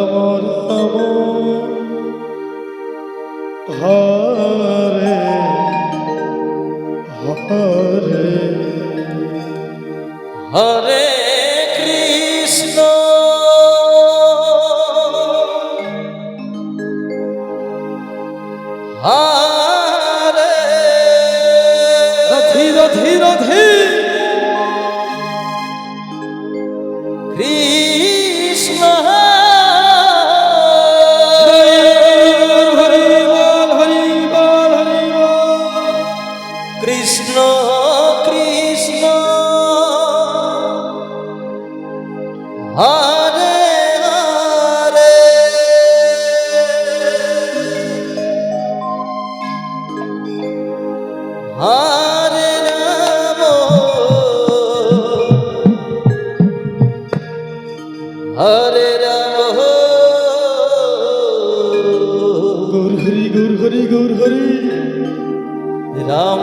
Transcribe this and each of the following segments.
রাম হরে হরে হরে কৃষ্ণ। হরে। রথি রথি রথি কৃষ্ণ কৃষ্ণ। হরে হরে। হরে রাম। হরে রাম। গুর হরি গুর হরি গুর হরি। রাম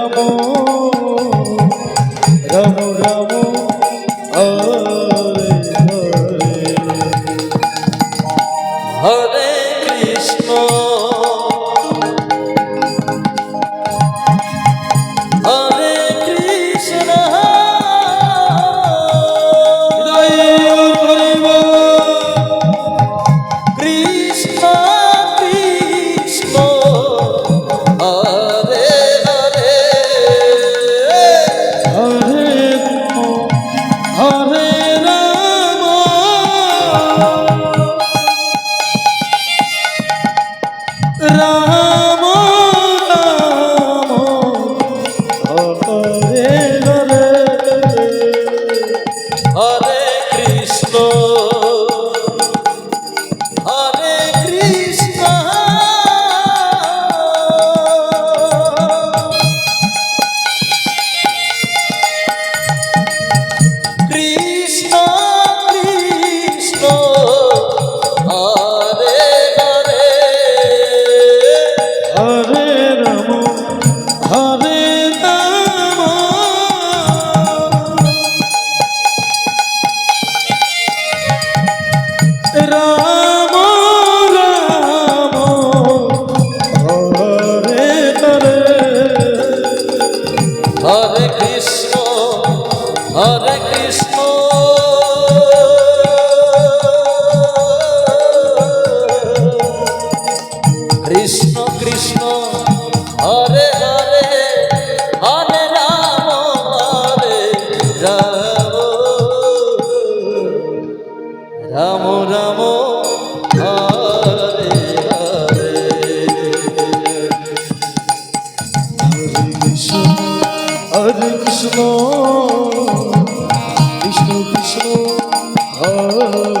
হরে Oh.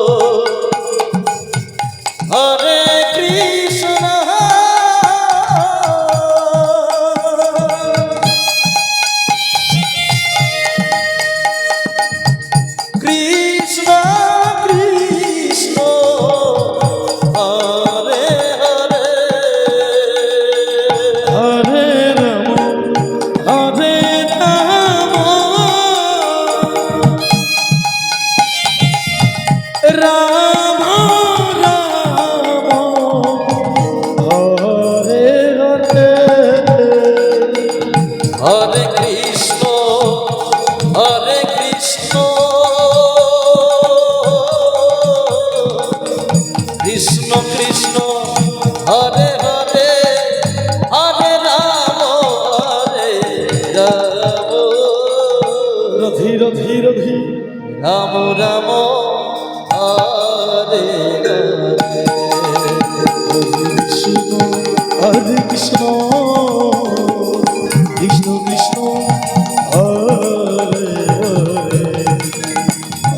হরে কৃষ্ণ হরে কৃষ্ণ। কৃষ্ণ কৃষ্ণ হরে হরে হরে রাম হরে রাম। ধীর ধীর রাম রাম হরে।